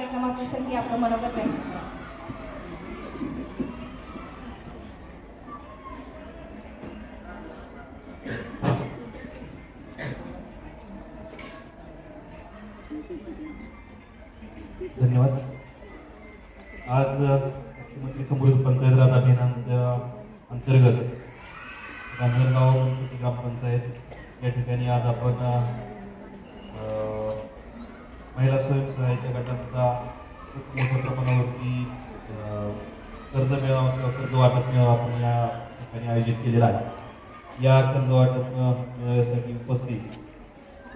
कार्यक्रमाप्रसंगी आपलं मनोगत व्यक्त धन्यवाद. आज मुख्यमंत्री समृद्ध पंचायतराज अभियानाच्या अंतर्गत. गांधरगाव ग्रामपंचायत या ठिकाणी आज आपण महिला स्वयंसहायता गटांचा खूप मोठ्या प्रमाणावरती कर्ज मिळावा किंवा कर्ज वाटप मिळावा आपण या ठिकाणी आयोजित केलेला आहे. या कर्ज वाटप मिळवण्यासाठी उपस्थित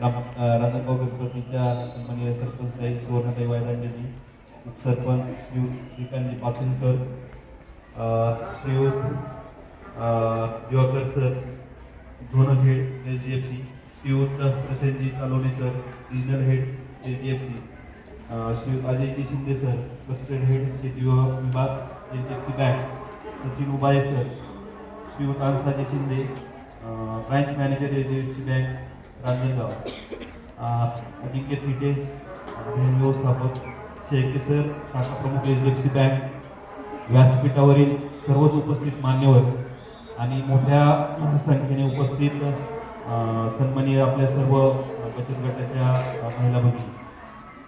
राम अ, राधाभाऊ गणपतीच्या सन्माननीय सरपंचताई सुवर्णताई वायदांडेजी उपसरपंच Shri श्रीकांतजी Pachunkar Shriyut Diwakar sir zonal head H D F C Shriyut प्रसेनजी colony sir regional head H D F C Shri Ajayji Shinde sir कस्टड हेड शेती विभाग विभाग H D F C bank Sachin Ubale sir Shriyut कांसाजी Shinde branch manager H D F C bank Ranjangaon. Ajinkya Thite bank व्यवस्थापक Shelke sir शाखा प्रमुख H D F C bank व्यासपीठावरील सर्वच उपस्थित मान्यवर आणि मोठ्या संख्येने उपस्थित अं, आपल्या सर्व बचत गटाच्या महिला भगिनी.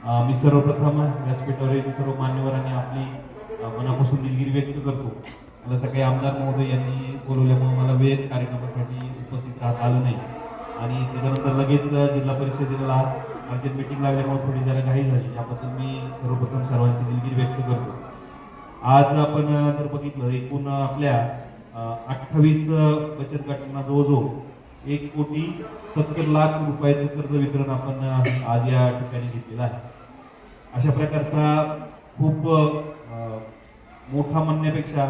मी सर्वप्रथम व्यासपीठावरील सर्व मान्यवरांनी आपली मनापासून दिलगिरी व्यक्त करतो. मला सकाळी आमदार महोदय यांनी बोलवल्यामुळे मला वेळ कार्यक्रमासाठी उपस्थित राहता आलं नाही. आणि त्याच्यानंतर लगेच जिल्हा परिषदेला अर्जंट मीटिंग लागल्यामुळे थोडी जरा घाई झाली. याबद्दल मी सर्वप्रथम सर्वांची दिलगिरी व्यक्त करतो. आज आपण जर बघितलं एकूण आपल्या अठ्ठावीस बचत गटांना जवळजवळ एक कोटी सत्तर लाख रुपयाचं कर्ज वितरण आपण आज या ठिकाणी घेतलेलं आहे. अशा प्रकारचा खूप मोठा म्हणण्यापेक्षा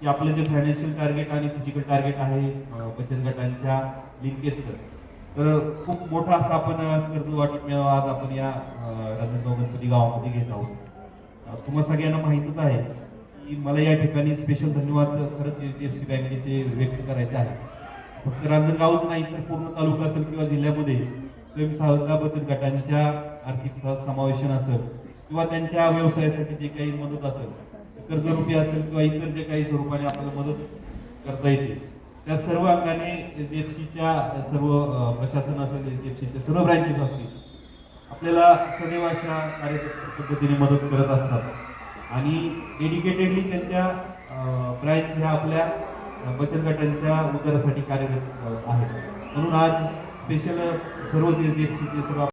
की आपलं जे फायनान्शियल टार्गेट आणि फिजिकल टार्गेट आहे बचत गटांच्या लिंकेजचं तर खूप मोठा असा आपण कर्ज वाटप मेळावा आज आपण या राजनगाव गणपती गावामध्ये घेत आहोत. तुम्हा सगळ्यांना माहीतच आहे की मला या ठिकाणी स्पेशल धन्यवाद खरंच एच डी एफ सी बँकेचे व्यक्त करायचे आहे फक्त रांजणगावच नाही तर पूर्ण तालुका असेल किंवा जिल्ह्यामध्ये स्वयंसहायता बचत गटांच्या आर्थिक सह- समावेशन असेल किंवा त्यांच्या व्यवसायासाठी जे काही मदत असेल कर्जरूपी असेल किंवा इतर जे काही स्वरूपाने आपल्याला मदत करता येते त्या सर्व अंगाने एच डी एफ सीच्या सर्व प्रशासन असेल एच डी एफ सीच्या सर्व ब्रँचेस असतील आपल्याला सदैव अशा कार्य पद्धतीने मदत करत असतात. आणि डेडिकेटेडली त्यांच्या ब्रँच ह्या आपल्या बचत गटांच्या उद्धारासाठी कार्यरत आहेत. म्हणून आज स्पेशल सर्वच एच डी एफ सीचे सर्व